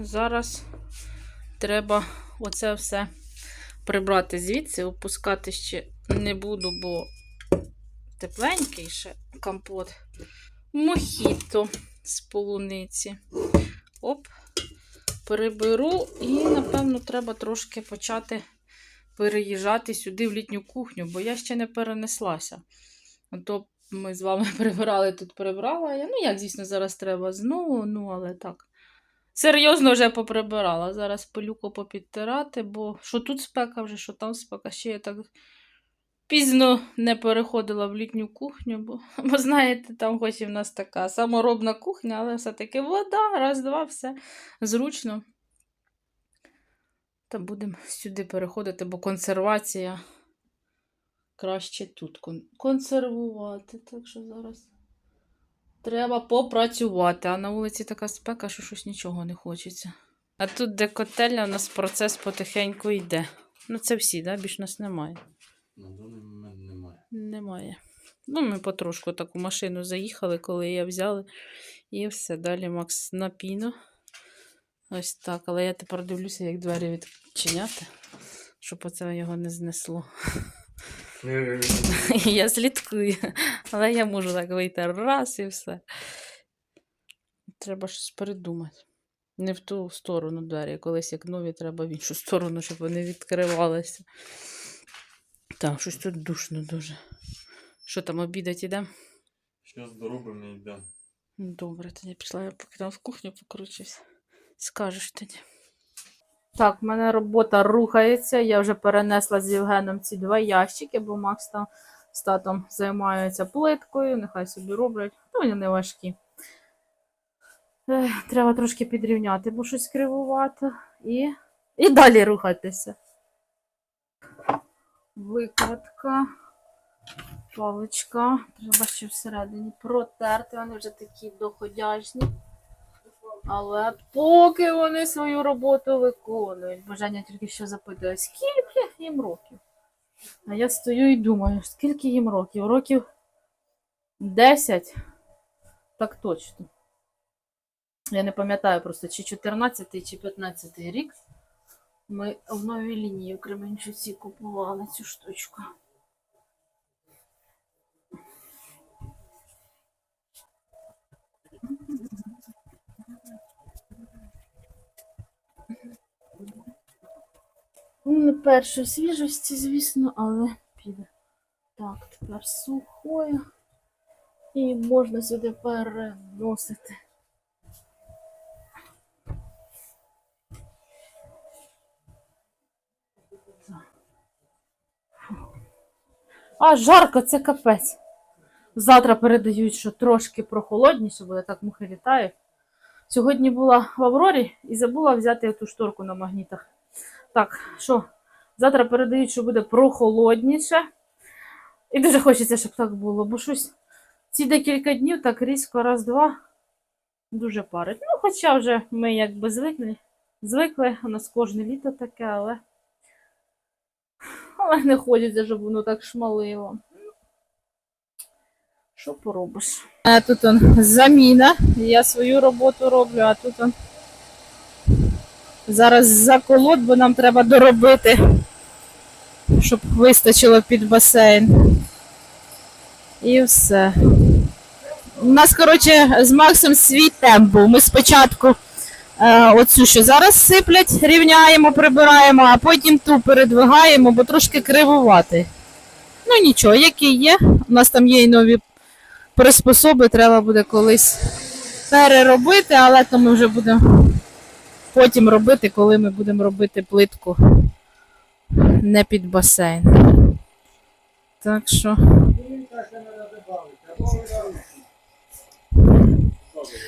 зараз треба оце все прибрати звідси, опускати ще не буду, бо тепленький ще компот. Мохіто з полуниці. Оп, переберу і, напевно, треба трошки почати переїжджати сюди в літню кухню, бо я ще не перенеслася. То ми з вами прибирали, тут прибрала. Я, ну, як, звісно, зараз треба знову, ну, але так. Серйозно вже поприбирала. Зараз пилюку попідтирати, бо що тут спека вже, що там спека. Ще я так пізно не переходила в літню кухню, бо, бо знаєте, там хоч і в нас така саморобна кухня, але все-таки вода, раз-два, все зручно. Та будемо сюди переходити, бо консервація краще тут кон- консервувати. Так що зараз треба попрацювати. А на вулиці така спека, що щось нічого не хочеться. А тут, де котельня, у нас процес потихеньку йде. Ну, це всі, да? більш нас немає. На даний момент немає. Немає. Ну, ми потрошку таку машину заїхали, коли я взяли. І все. Далі Макс на піну. Ось так. Але я тепер дивлюся, як двері відчиняти, щоб оце його не знесло. я слідкую. Але я можу так вийти раз і все. Треба щось придумати. Не в ту сторону двері. Колись як нові, треба в іншу сторону, щоб вони відкривалися. Так, щось тут душно дуже. Що там, обідать іде? Щас доробимо і йдемо. Добре, тоді пішла я поки там в кухню покручусь. Скажеш тоді. Так, в мене робота рухається. Я вже перенесла з Євгеном ці два ящики, бо Макс там з татом займаються плиткою, нехай собі роблять. Ну, вони не важкі. Ех, треба трошки підрівняти, бо щось кривувато. І, і далі рухатися. Викладка. Паличка. Треба ще всередині протерти. Вони вже такі доходяжні. Але поки вони свою роботу виконують. Бажання тільки що запитує, скільки їм років? А я стою і думаю, скільки їм років? Років 10? Так точно. Я не пам'ятаю просто, чи 14 чи 15 рік. Ми в новій лінії в Кременчуці купували цю штучку. Не першої свіжості, звісно, але піде. Так, тепер сухою. І можна сюди переносити. А, жарко, це капець. Завтра передають, що трошки прохолодніше буде, так мухи літають. Сьогодні була в Аврорі і забула взяти ту шторку на магнітах. Так, що, завтра передають, що буде прохолодніше. І дуже хочеться, щоб так було, бо щось ці декілька днів так різко, раз-два, дуже парить. Ну, хоча вже ми якби звикли, звикли, у нас кожне літо таке, але, але не хочеться, щоб воно так шмалило. Що поробиш? Тут он заміна. Я свою роботу роблю, а тут он зараз заколот, бо нам треба доробити, щоб вистачило під басейн. І все. У нас, коротше, з Максом свій темп був. Ми спочатку е, оцю, що зараз сиплять, рівняємо, прибираємо, а потім ту передвигаємо, бо трошки кривувати. Ну нічого, які є. У нас там є і нові приспособи, треба буде колись переробити, але то ми вже будемо потім робити, коли ми будемо робити плитку не під басейн. Так що.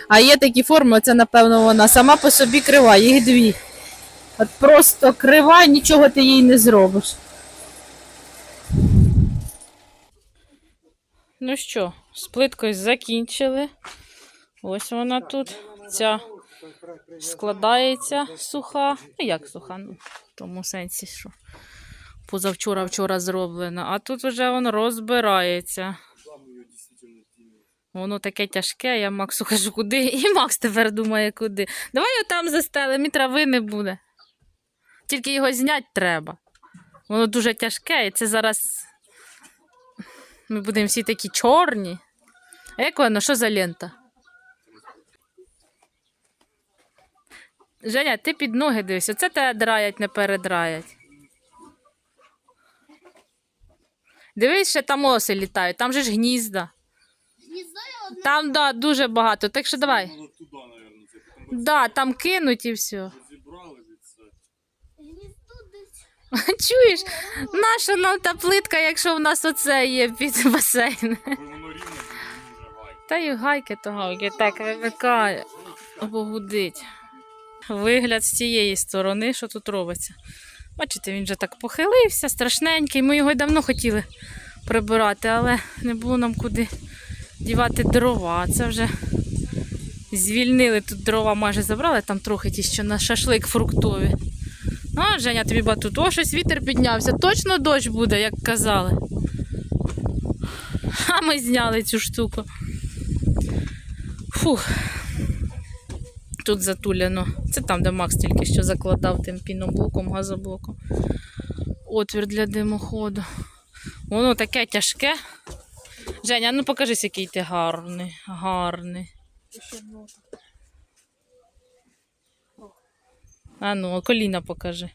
А є такі форми, це, напевно, вона сама по собі крива, їх дві. От просто крива, нічого ти їй не зробиш. Ну що, з плиткою закінчили. Ось вона тут. Ця складається суха. Ну, як суха? Ну, в тому сенсі, що позавчора вчора зроблена. А тут вже воно розбирається. Воно таке тяжке, я Максу кажу, куди? І Макс тепер думає, куди. Давай його там застелимо, і трави не буде. Тільки його зняти треба. Воно дуже тяжке, і це зараз ми будемо всі такі чорні. А як воно, що за лента? Женя, ти під ноги дивись, оце тебе драять, не передраять. Дивись, ще там оси літають, там же ж гнізда. Я Там, да, дуже багато. Так що давай. Воно туди, мабуть, це потім Да, там кинуть і все. розібрали від це. гніздо десь. Чуєш? Наша нам та плитка, якщо в нас оце є під басейн. Та й гайки то гайки, так вимикає, погудить. Вигляд з цієї сторони, що тут робиться. Бачите, він вже так похилився, страшненький. Ми його й давно хотіли прибирати, але не було нам куди дівати дрова. Це вже звільнили тут дрова, майже забрали, там трохи ті, що на шашлик фруктові. Ну, а Женя, тобі батут, о, щось вітер піднявся. Точно дощ буде, як казали. А ми зняли цю штуку. Фух. Тут затуляно. Це там, де Макс тільки що закладав тим піноблоком, газоблоком. Отвір для димоходу. Воно таке тяжке. Женя, ну покажись, який ти гарний. Гарний. А ну, коліна покажи.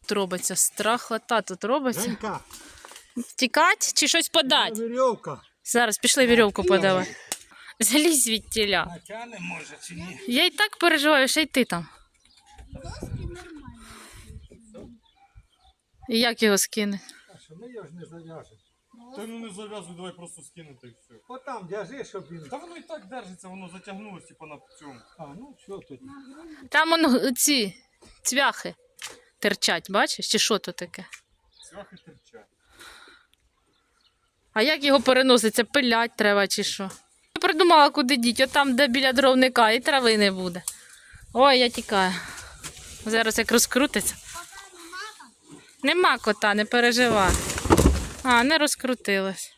Тут робиться страхота, тут робиться. Женька, Тікать чи щось подать? веревка. Зараз пішли вірьовку подавай. Залізь від тіля. Натяне може чи ні? Я і так переживаю, що й ти там. Доски нормально. І як його скине? А що ми його ж не зав'яжемо. Та ну не зав'язуй, давай просто скинути і все. Отам держи, щоб він. Та воно і так держиться, воно затягнулося, типу, на цьому. А, ну що тут? Там он ці цвяхи терчать, бачиш? Чи що то таке? Цвяхи терчать. А як його переноситься? Пилять треба чи що? Придумала, куди діть, отам, де біля дровника, і трави не буде. Ой, я тікаю. Зараз як розкрутиться. Нема кота, не переживай. А, не розкрутилось.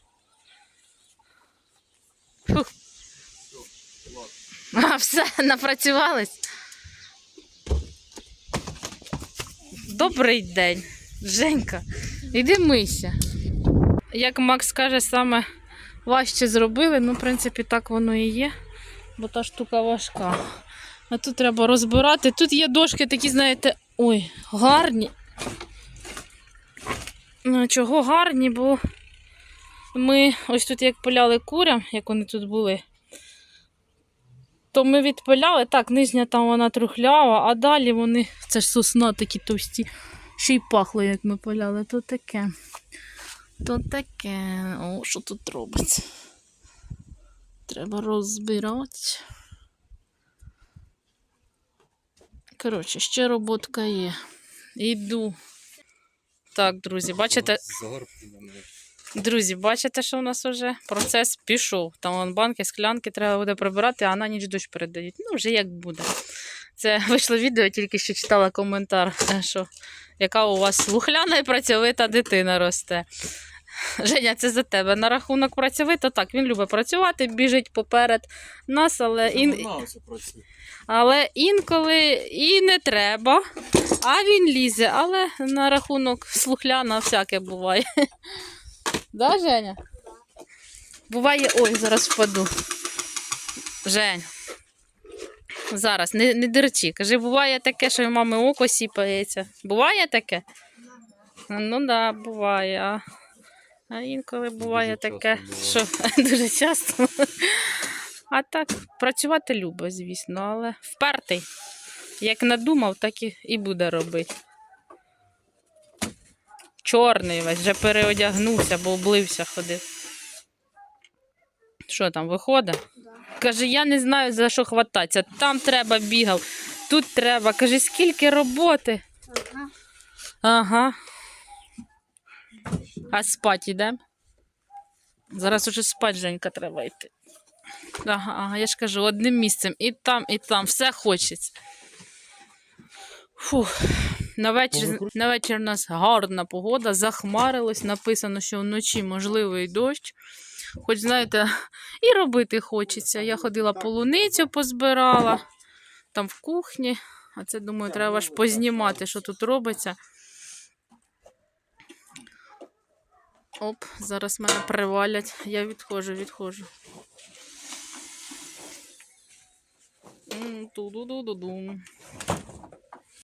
Фух. А, все, напрацювались. Добрий день, Женька. Іди мийся. Як Макс каже, саме важче зробили, ну, в принципі, так воно і є, бо та штука важка. А тут треба розбирати. Тут є дошки такі, знаєте, ой, гарні. Ну, чого гарні, бо ми ось тут як пиляли курям, як вони тут були, то ми відпиляли, так, нижня там вона трухлява, а далі вони, це ж сосна такі товсті, ще й пахло, як ми пиляли, то таке. То таке. О, що тут робиться? Треба розбирати. Коротше, ще роботка є. Іду. Так, друзі, бачите, друзі, бачите, що у нас вже процес пішов. Там вон банки, склянки треба буде прибирати, а на ніч дощ передають. Ну, вже як буде. Це вийшло відео, тільки що читала коментар, що яка у вас слухляна і працьовита дитина росте. Женя, це за тебе. На рахунок працьовита, так, він любить працювати, біжить поперед нас, але, ін... Але інколи і не треба, а він лізе. Але на рахунок слухляна всяке буває. Да, Женя? Буває, ой, зараз впаду. Жень. Зараз, не, не дерчи. Кажи, буває таке, що в мами око сіпається. Буває таке? Ну так, да, буває. А, а інколи буває часто таке, буває. що дуже часто. А так, працювати любить, звісно, але впертий. Як надумав, так і, і буде робити. Чорний весь, вже переодягнувся, бо облився ходив. Що там, виходить? Каже, я не знаю за що хвататися. Там треба бігав, тут треба. Каже, скільки роботи. Ага. Ага. А спать йдемо? Зараз уже спать, Женька, треба йти. Ага, ага, я ж кажу, одним місцем. І там, і там. Все хочеться. Фух. На вечір, на вечір у нас гарна погода, захмарилось, написано, що вночі можливий дощ. Хоч, знаєте, і робити хочеться. Я ходила полуницю позбирала, там в кухні. А це, думаю, треба ж познімати, що тут робиться. Оп, зараз мене привалять. Я відходжу, відходжу. М, Ту-ду-ду-ду-дум.